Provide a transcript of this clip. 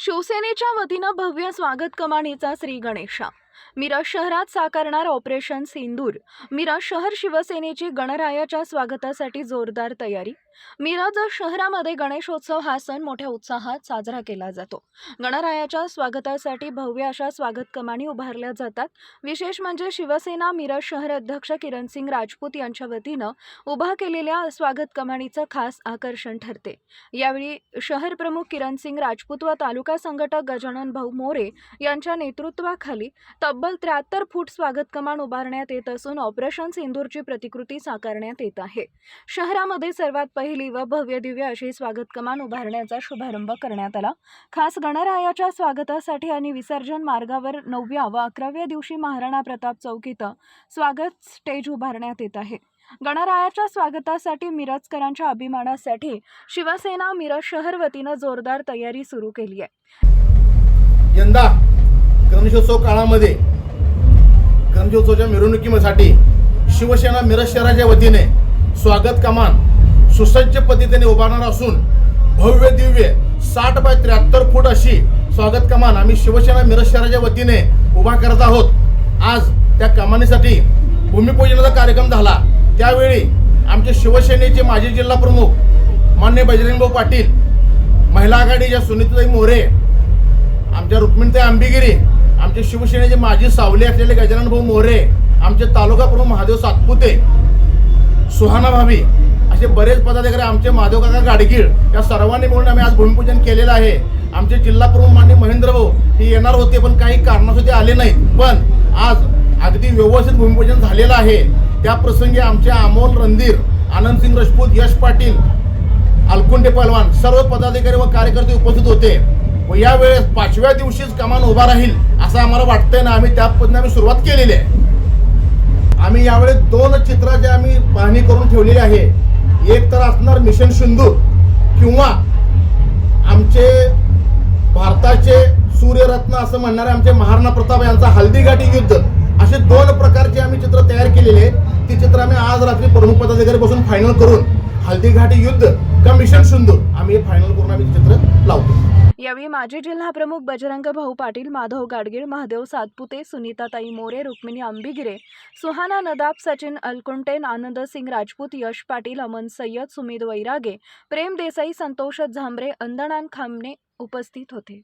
शिवसेनेच्या वतीनं भव्य स्वागत कमानीचा श्री गणेशा. मिरज शहरात साकारणार ऑपरेशन सिंदूर. मिरज शहर शिवसेनेची गणरायाच्या स्वागतासाठी जोरदार तयारी. मिरज शहरामध्ये गणेशोत्सव हा सण मोठ्या उत्साहात साजरा केला जातो. गणरायाच्या स्वागतासाठी भव्य अशा स्वागत कमानी उभारल्या जातात. विशेष म्हणजे शिवसेना मिरज शहर अध्यक्ष किरणसिंग राजपूत यांच्या वतीनं उभा केलेल्या स्वागत कमानीचं खास आकर्षण ठरते. यावेळी शहर प्रमुख किरणसिंग राजपूत व तालुका संघटक गजानन भाऊ मोरे यांच्या नेतृत्वाखाली तब्बल त्र्याहत्तर फूट स्वागत कमान उभारण्यात येत असून ऑपरेशन सिंदूरची प्रतिकृती साकारण्यात येत आहे. शहरामध्ये सर्वात पहिली व भव्य दिव्य अशी स्वागत कमान उभारण्याचा शुभारंभ करण्यात आला. खास गणरायाच्या स्वागतासाठी आणि विसर्जन मार्गावर नवव्या व अकराव्या दिवशी महाराणा प्रताप चौक इथं स्वागत स्टेज उभारण्यात येत आहे. गणरायाच्या स्वागतासाठी मिरजकरांच्या अभिमानासाठी शिवसेना मिरज शहर वतीनं जोरदार तयारी सुरू केली आहे. यंदा गणेशोत्सव काळामध्ये गणेशोत्सवाच्या मिरवणुकीसाठी शिवसेना मिरज शहराच्या वतीने स्वागत कमान सुसज्ज पद्धतीने उभारणार असून भव्य दिव्य साठ बाय त्र्याहत्तर फूट अशी स्वागत कमान आम्ही शिवसेना मिरज शहराच्या वतीने उभा करत आहोत. आज त्या कमानीसाठी भूमिपूजनाचा कार्यक्रम झाला. त्यावेळी आमचे शिवसेनेचे माजी जिल्हा प्रमुख मान्य बजरंगभाऊ पाटील महिला आघाडीच्या सुनीताई मोरे आमच्या रुक्मिणताई आंबिगिरी आमचे शिवसेनेचे माजी सावले असलेले गजानन भाऊ मोरे आमचे तालुका प्रमुख महादेव सातपुते सुहाना भाभी असे बरेच पदाधिकारी आमचे महादेव काका गाडगीळ या सर्वांनी मिळून आम्ही आज भूमिपूजन केलेलं आहे. आमचे जिल्हा प्रमुख मान्य महेंद्र भाऊ हे येणार होते पण काही कारणासाठी आले नाहीत. पण आज अगदी व्यवस्थित भूमिपूजन झालेलं आहे. त्या प्रसंगी आमचे अमोल रणधीर आनंदसिंग राजपूत यश पाटील अलकुंडे पहलवान सर्व पदाधिकारी व कार्यकर्ते उपस्थित होते. व यावेळेस पाचव्या दिवशीच कमान उभा राहील. असं आम्हाला वाटतंय ना आम्ही त्या पद्धतीने आम्ही सुरुवात केलेली आहे. आम्ही यावेळेस दोन चित्राचे आम्ही पाहणी करून ठेवलेली आहे एक तर असणार मिशन सिंधूर किंवा आमचे भारताचे सूर्यरत्न असं म्हणणारे आमचे महाराणा प्रताप यांचा हल्दीघाटी युद्ध असे दोन प्रकारचे आम्ही चित्र तयार केलेले आहेत ती चित्र आम्ही आज रात्री प्रमुख पदाधिकारी बसून फायनल करून हल्दीघाटी युद्ध का मिशन सिंधू आम्ही हे फायनल करून आम्ही चित्र लावतो. यावेळी माजी जिल्हा प्रमुख बजरंग भाऊ पाटील माधव गाडगीळ महादेव सातपुते सुनीताताई मोरे रुक्मिणी आंबिगिरे सुहाना नदाब सचिन अलकुंटेन आनंद सिंग राजपूत यश पाटील अमन सय्यद सुमित वैरागे प्रेम देसाई संतोष झांबरे अंदणान खामने उपस्थित होते.